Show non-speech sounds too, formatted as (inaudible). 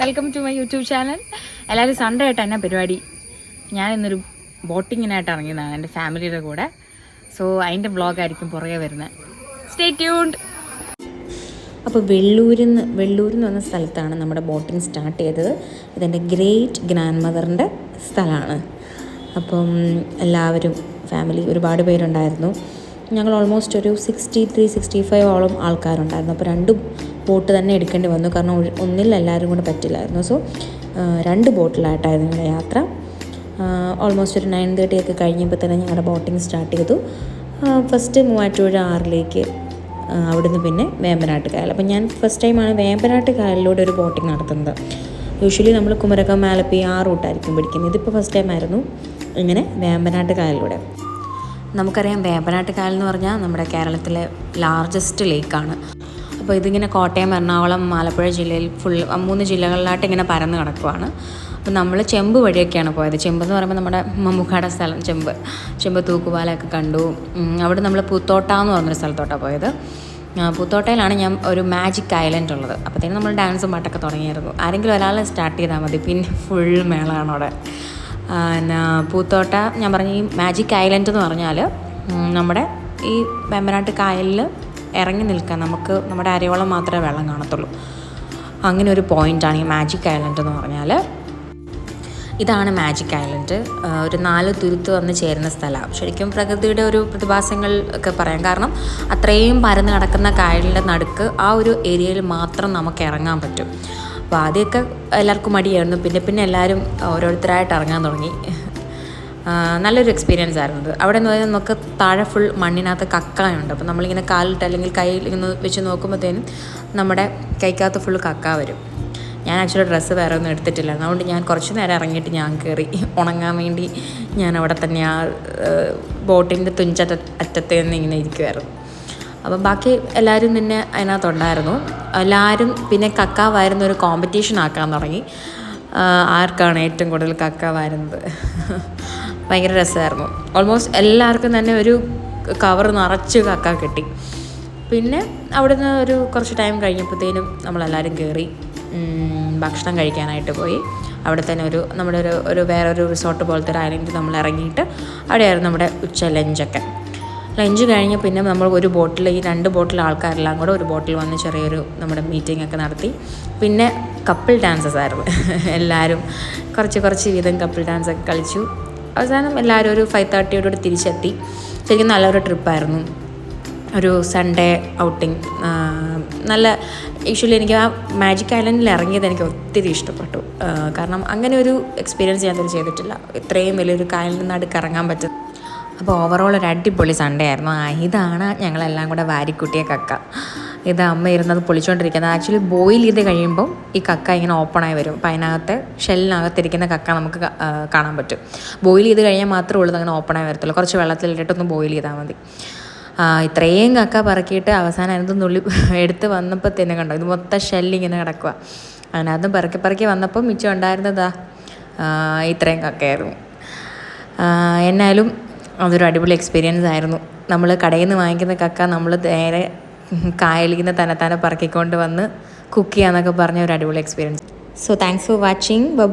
Welcome to my YouTube channel എല്ലാവരും Sunday ആയിട്ട് എന്നാ പരിപാടി? ഞാൻ ഇന്നൊരു ബോട്ടിങ്ങിനായിട്ട് ഇറങ്ങിയതാണ് എന്റെ ഫാമിലിയുടെ കൂടെ. സോ അതിന്റെ വ്ളോഗായിരിക്കും പുറകെ വരുന്നത് സ്റ്റേ ട്യൂൺഡ് അപ്പോൾ വെള്ളൂരിൽ നിന്ന് വെള്ളൂരിൽ നിന്ന് പറഞ്ഞ സ്ഥലത്താണ് നമ്മുടെ ബോട്ടിംഗ് സ്റ്റാർട്ട് ചെയ്തത്. ഇതെന്റെ ഗ്രേറ്റ് ഗ്രാൻഡ് മദറിന്റെ സ്ഥലമാണ്. അപ്പം എല്ലാവരും ഫാമിലി ഒരുപാട് പേരുണ്ടായിരുന്നു. ഞങ്ങൾ ഓൾമോസ്റ്റ് ഒരു സിക്സ്റ്റി ത്രീ സിക്സ്റ്റി ഫൈവ് ഓളം ആൾക്കാരുണ്ടായിരുന്നു. അപ്പോൾ രണ്ട് ബോട്ട് തന്നെ എടുക്കേണ്ടി വന്നു. കാരണം ഒന്നിൽ എല്ലാവരും കൂടെ പറ്റില്ലായിരുന്നു. സോ രണ്ട് ബോട്ടിലായിട്ടായിരുന്നു ഞങ്ങളുടെ യാത്ര. ഓൾമോസ്റ്റ് ഒരു നയൻ തേർട്ടി ഒക്കെ കഴിഞ്ഞപ്പോൾ തന്നെ ഞങ്ങളുടെ ബോട്ടിംഗ് സ്റ്റാർട്ട് ചെയ്തു. ഫസ്റ്റ് മൂവാറ്റുപുഴ ആറിലേക്ക് അവിടുന്ന് പിന്നെ വേമ്പനാട്ട് കായൽ. അപ്പം ഞാൻ ഫസ്റ്റ് ടൈമാണ് വേമ്പനാട്ട് കായലിലൂടെ ഒരു ബോട്ടിംഗ് നടത്തുന്നത്. യൂഷ്വലി നമ്മൾ കുമരകം ആലപ്പി ആ റൂട്ടായിരിക്കും പിടിക്കുന്നത്. ഇതിപ്പോൾ ഫസ്റ്റ് ടൈം ആയിരുന്നു ഇങ്ങനെ വേമ്പനാട്ട് കായലിലൂടെ. നമുക്കറിയാം വേമ്പനാട്ട് കായൽ എന്ന് പറഞ്ഞാൽ നമ്മുടെ കേരളത്തിലെ ലാർജസ്റ്റ് ലേക്കാണ് അപ്പോൾ ഇതിങ്ങനെ കോട്ടയം എറണാകുളം ആലപ്പുഴ ജില്ലയിൽ ഫുൾ മൂന്ന് ജില്ലകളിലായിട്ട് ഇങ്ങനെ പരന്ന് കിടക്കുവാണ്. അപ്പോൾ നമ്മൾ ചെമ്പ് വഴിയൊക്കെയാണ് പോയത്. ചെമ്പ് എന്ന് പറയുമ്പോൾ നമ്മുടെ മമ്മൂക്കാടെ സ്ഥലം ചെമ്പ്. ചെമ്പ് തൂക്കുപാലൊക്കെ കണ്ടു. അവിടെ നമ്മൾ പൂത്തോട്ട എന്ന് പറഞ്ഞൊരു സ്ഥലത്തോട്ടാണ് പോയത്. പൂത്തോട്ടയിലാണ് ഞാൻ ഒരു മാജിക് ഐലൻഡ് ഉള്ളത്. അപ്പോഴത്തേനും നമ്മൾ ഡാൻസും പാട്ടൊക്കെ തുടങ്ങിയായിരുന്നു ആരെങ്കിലും ഒരാൾ സ്റ്റാർട്ട് ചെയ്താൽ മതി. പിന്നെ ഫുൾ മേളമാണ് അവിടെ. പിന്നെ പൂത്തോട്ട ഞാൻ പറഞ്ഞ ഈ മാജിക് ഐലൻഡ് എന്ന് പറഞ്ഞാൽ നമ്മുടെ ഈ വേമ്പനാട്ട് കായലിൽ ഇറങ്ങി നിൽക്കാൻ നമുക്ക് നമ്മുടെ അരയോളം മാത്രമേ വെള്ളം കാണത്തുള്ളൂ. അങ്ങനെ ഒരു പോയിന്റാണ് ഈ മാജിക് ഐലൻഡ് എന്ന് പറഞ്ഞാൽ. ഇതാണ് മാജിക് ഐലൻഡ് ഒരു നാല് തുരുത്ത് വന്ന് ചേരുന്ന സ്ഥലമാണ് ശരിക്കും പ്രകൃതിയുടെ ഒരു പ്രതിഭാസങ്ങൾ ഒക്കെ പറയാം. കാരണം അത്രയും പരന്ന് കിടക്കുന്ന കായലിന്റെ നടുക്ക് ആ ഒരു ഏരിയയിൽ മാത്രം നമുക്ക് ഇറങ്ങാൻ പറ്റും. അപ്പോൾ ആദ്യമൊക്കെ എല്ലാവർക്കും മടിയായിരുന്നു. പിന്നെ പിന്നെ എല്ലാവരും ഓരോരുത്തരായിട്ട് ഇറങ്ങാൻ തുടങ്ങി. നല്ലൊരു എക്സ്പീരിയൻസ് ആയിരുന്നു അത്. അവിടെ എന്ന് പറഞ്ഞാൽ നമുക്ക് താഴെ ഫുൾ മണ്ണിനകത്ത് കക്കായുണ്ട് അപ്പോൾ നമ്മളിങ്ങനെ കാലിട്ട് അല്ലെങ്കിൽ കയ്യിൽ ഇങ്ങനെ വെച്ച് നോക്കുമ്പോഴത്തേനും നമ്മുടെ കൈക്കകത്ത് ഫുൾ കക്ക വരും. ഞാൻ ആക്ച്വലി ഡ്രസ്സ് വേറെ ഒന്നും എടുത്തിട്ടില്ല അതുകൊണ്ട് ഞാൻ കുറച്ച് നേരം ഇറങ്ങിയിട്ട് ഞാൻ കയറി ഉണങ്ങാൻ വേണ്ടി ഞാൻ അവിടെ തന്നെ ആ ബോട്ടിന്റെ തുഞ്ചറ്റ അറ്റത്ത് നിന്ന് ഇങ്ങനെ ഇരിക്കുമായിരുന്നു അപ്പം ബാക്കി എല്ലാവരും പിന്നെ അതിനകത്തുണ്ടായിരുന്നു. എല്ലാവരും പിന്നെ കക്ക ഒരു കോമ്പറ്റീഷൻ ആക്കാൻ തുടങ്ങി. ആർക്കാണ് ഏറ്റവും കൂടുതൽ കക്ക വാരുന്നത്? ഭയങ്കര രസമായിരുന്നു. ഓൾമോസ്റ്റ് എല്ലാവർക്കും തന്നെ ഒരു കവർ നിറച്ച് കക്ക കിട്ടി. പിന്നെ അവിടെ നിന്ന് ഒരു കുറച്ച് ടൈം കഴിഞ്ഞപ്പോഴത്തേനും നമ്മളെല്ലാവരും കയറി ഭക്ഷണം കഴിക്കാനായിട്ട് പോയി. അവിടെ തന്നെ ഒരു നമ്മുടെ ഒരു ഒരു വേറൊരു റിസോർട്ട് പോലത്തെ ഒരു ഐലൻഡ് നമ്മൾ ഇറങ്ങിയിട്ട് അവിടെയായിരുന്നു നമ്മുടെ ഉച്ച ലഞ്ചൊക്കെ ലഞ്ച് കഴിഞ്ഞ് പിന്നെ നമ്മൾ ഒരു ബോട്ടിൽ ഈ രണ്ട് ബോട്ടിൽ ആൾക്കാരെല്ലാം കൂടെ ഒരു ബോട്ടിൽ വന്ന് ചെറിയൊരു നമ്മുടെ മീറ്റിംഗ് ഒക്കെ നടത്തി. പിന്നെ കപ്പിൾ ഡാൻസസ് ആയിരുന്നു. (laughs) എല്ലാവരും കുറച്ച് കുറച്ച് വീതം കപ്പിൾ ഡാൻസ് ഒക്കെ കളിച്ചു. അവസാനം എല്ലാവരും ഒരു ഫൈവ് തേർട്ടിയോടുകൂടി തിരിച്ചെത്തി. ശരിക്കും നല്ലൊരു ട്രിപ്പായിരുന്നു ഒരു സൺഡേ ഔട്ടിങ് നല്ല യൂഷ്വലി എനിക്ക് ആ മാജിക് ഐലൻഡിൽ ഇറങ്ങിയത് എനിക്ക് ഒത്തിരി ഇഷ്ടപ്പെട്ടു. കാരണം അങ്ങനെ ഒരു എക്സ്പീരിയൻസ് ഞാൻ ചെയ്തിട്ടില്ല. ഇത്രയും വലിയൊരു കായലിൽ നടുക്ക് ഇറങ്ങാൻ പറ്റും അപ്പോൾ ഓവറോൾ ഒരു അടിപൊളി സൺഡേ ആയിരുന്നു. ഇതാണ് ഞങ്ങളെല്ലാം കൂടെ വാരിക്കുട്ടിയ കക്ക. ഇത് അമ്മ ഇരുന്നത് പൊളിച്ചുകൊണ്ടിരിക്കുന്നത് ആക്ച്വലി ബോയിൽ ചെയ്ത് കഴിയുമ്പോൾ ഈ കക്ക ഇങ്ങനെ ഓപ്പണായി വരും. അപ്പം അതിനകത്ത് ഷെല്ലിനകത്തിരിക്കുന്ന കക്ക നമുക്ക് കാണാൻ പറ്റും. ബോയിൽ ചെയ്ത് കഴിഞ്ഞാൽ മാത്രമേ ഉള്ളൂ അങ്ങനെ ഓപ്പണായി വരത്തുള്ളൂ. കുറച്ച് വെള്ളത്തിലിട്ടിട്ടൊന്ന് ബോയിൽ ചെയ്താൽ മതി. ഇത്രയും കക്ക പറക്കിയിട്ട് അവസാനം അതിനകത്ത് നുള്ളി (laughs) എടുത്ത് വന്നപ്പോൾ തന്നെ കണ്ടോ? ഇത് മൊത്തം ഷെല്ലിങ്ങനെ കിടക്കുക അതിനകത്ത് പറക്കി പറക്കി വന്നപ്പോൾ മിച്ചം ഉണ്ടായിരുന്നതാ ഇത്രയും കക്കയായിരുന്നു. എന്നാലും അതൊരു അടിപൊളി എക്സ്പീരിയൻസ് ആയിരുന്നു. നമ്മൾ കടയിൽ നിന്ന് വാങ്ങിക്കുന്ന കക്ക നമ്മൾ നേരെ കായലിൽ നിന്ന് തന്നെ തന്നെ പറക്കിക്കൊണ്ട് വന്ന് കുക്ക് ചെയ്യാന്നൊക്കെ പറഞ്ഞ ഒരു അടിപൊളി experience so thanks for watching bye